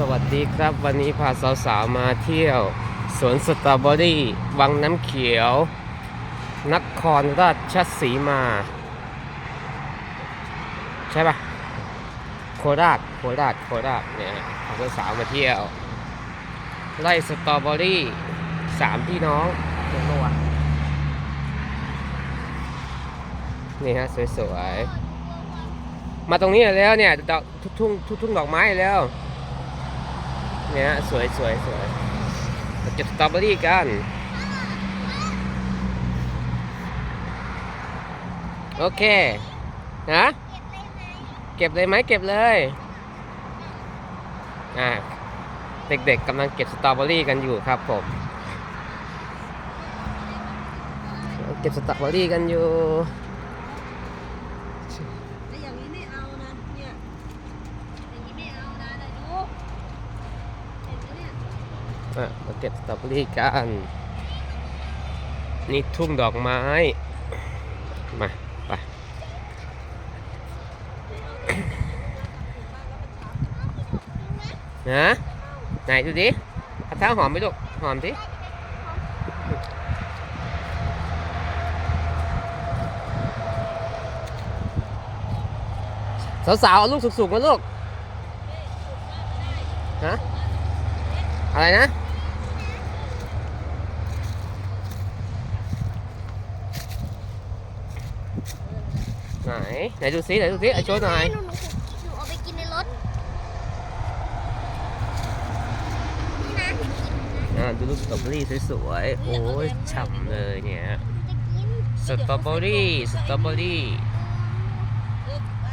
สวัสดีครับวันนี้พาสาวๆมาเที่ยวสวนสตรอเบอรี่วังน้ำเขียว นครราชสีมา ใช่ปะโคราชโคราชโคราชเนี่ยพาสาวๆมาเที่ยวไร่สตรอเบอรี่สามพี่น้องเห็นปะวะนี่ฮะสวยๆมาตรงนี้แล้วเนี่ยดอกทุกทุ่งทุกทุ่งดอกไม้แล้ว เนี่ยสวยสวยสวยมาเก็บสตรอเบอรี่กัน โอเค นะ เก็บเลยไหมเก็บเลย อ่า เด็กๆกำลังเก็บสตรอเบอรี่กันอยู่ครับผมเก็บสตรอเบอรี่กันอยู่ ไอ้อย่างนี้ไม่เอานะ เนี่ย อย่างนี้ไม่เอานะเดี๋ยวดูเห็นไหมเนี่ย อะมาเก็บสตรอเบอรี่กันนี่ทุ่งดอกไม้ มาไปนะไหนดูดิเอาเท้าหอมไหมลูกหอมดิสาวๆเอาลูกสุกๆมาลูกฮะอะไรนะ ไหน ไหนดูซิไหนดูซิไอาโชว์หน่อยหนูหนูหนูเอาไปกินในรถนี่นะจะกินนะอ่าดูลูกสตรอเบอรี่สวยๆ โอ้ยฉ่ำเลยเนี่ยจะกินสตรอเบอรี่ สตรอเบอรี่เลิกไป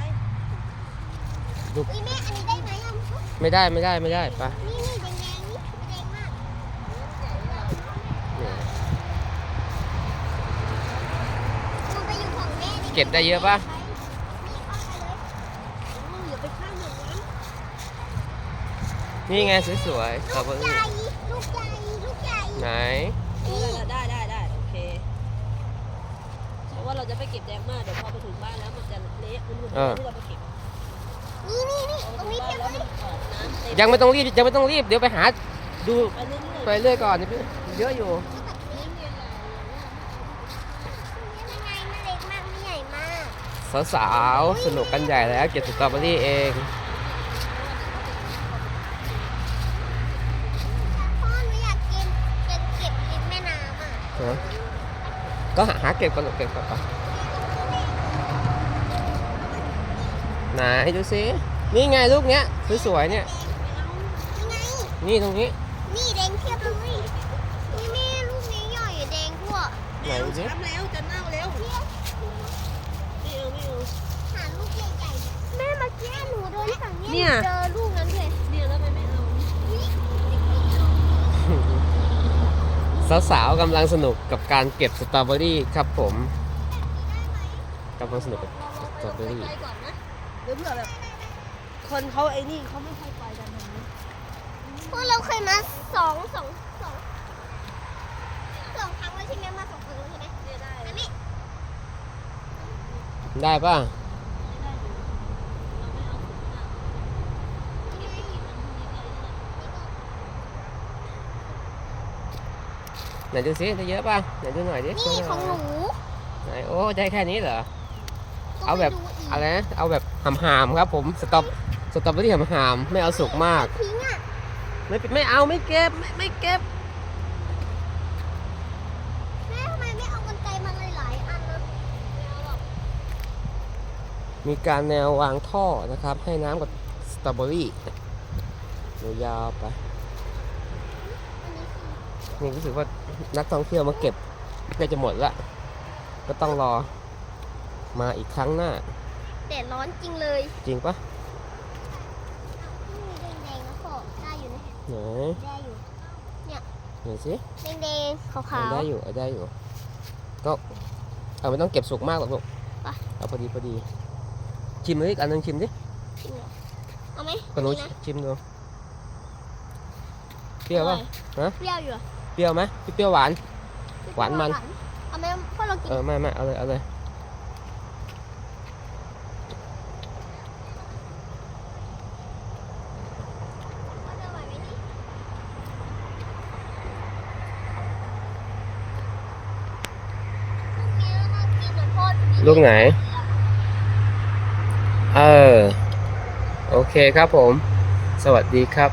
ลูก อุ้ยแม่อันนี้ได้ไหมอะไม่ได้ไม่ได้ไม่ได้ปะนี่นี่แดงแดงๆนี่แดงมาก เนี่ย หนูไปอยู่ของแม่นี่ เก็บได้เยอะปะนี่เข้าไปเลยอย่าไปข้ามอย่างนั้นนี่ไงสวยๆสตรอเบอลูกใหรี่ญ่ลูกใหญ่ลูกใหญ่ไหนเออได้ได้ได้โอเคเพราะว่าเราจะไปเก็บแดงมากเดี๋ยวพอไปถึงบ้านแล้วมันจะเละมันหมดที่เราไปเก็บนี่นี่นี่พอตรงถึนี้งบ้าเทียนบแล้วเลยมันออกน้ำเต็มยังไม่ต้องรีบยังไม่ต้องรีบเดี๋ยวไปหาดูไปเรื่อยไปเรื่อยก่อนเยอะอยู่ นี่นี่ยังไงไม่เล็กมากไม่ใหญ่มาก สาวๆสนุกกันใหญ่แล้วเก็บสตรอเบอรี่เองพ่อหนูอยากกินอยากเก็บริมแม่น้ำอะฮะก็หาหาเก็บก่อนลูกเก็บก่อนไปไหนดูซินี่ไงลูกเนี้ยสวยๆเนี่ยนี่ไง นี่ตรงนี้นี่แดงเทียบเลยนี่แม่ลูกนี้ใหญ่แดงทั่วไหนดูสิช้ำแล้วจะเน่าแล้วไม่เอาไม่เอา หาลูกใหญ่ๆแม่เมื่อกี้หนูเดินฝั่งเนี่เนี้ยเจอลูกนั้นเลยเนี่ยแล้วไม่ไม่เอาสาวๆกำลังสนุกกับการเก็บสตรอเบอรี่ครับผมกำลังสนุกกับสตรอเบอรี่ไปก่อนนะเดี๋ยวเผื่อแบบคนเขาไอ้นี่เขาไม่ค่อยไปกันทางนี้พวกเราเคยมาสองสองสองสองครั้งแล้วใช่ไหมมาสองครั้งแล้วใช่ไหม เนี่ยได้ อันนี้ ได้ป่ะไหนดูซิได้เยอะป่ะไหนดูหน่อยดินี่ของหนูไหนโอ้ได้แค่นี้เหรอ เอาแบบก็ไม่รู้กอะไรนะเอาแบบหามๆครับผมสตรอสตรอเบอรี่หามๆไม่เอาสุกมากทิ้งอะไม่ไม่เอาไม่เก็บไม่ไม่เก็บ แม่ทำไมไม่เอากันไกรมาหลายๆอันนะไม่เอาหรอก มีการแนววางท่อนะครับ ให้น้ำกับสตรอเบอรี่ยาวๆไปอันนี้คือนี่รู้สึกว่านักท่องเที่ยวมาเก็บใกล้จะหมดละก็ต้องรอมาอีกครั้งหน้าแดดร้อนจริงเลย จริงปะนี่แดงๆแล้วก็ได้อยู่นะไหนได้อยู่ไหนสิแดงๆขาวเอาได้อยู่เอาได้อยู่ ก็เอาไม่ต้องเก็บสุกมากหรอกลูกไปเอาพอดีพอดี chim ấy anh ăn chim đi ông ấy còn nói chim được tiêu không? hả? Tiêu rồi tiêu mà cái tiêu bạn. Bạn mình ờ mà mà ở đây ở đây. Lúc này. เออ โอเคครับผม สวัสดีครับ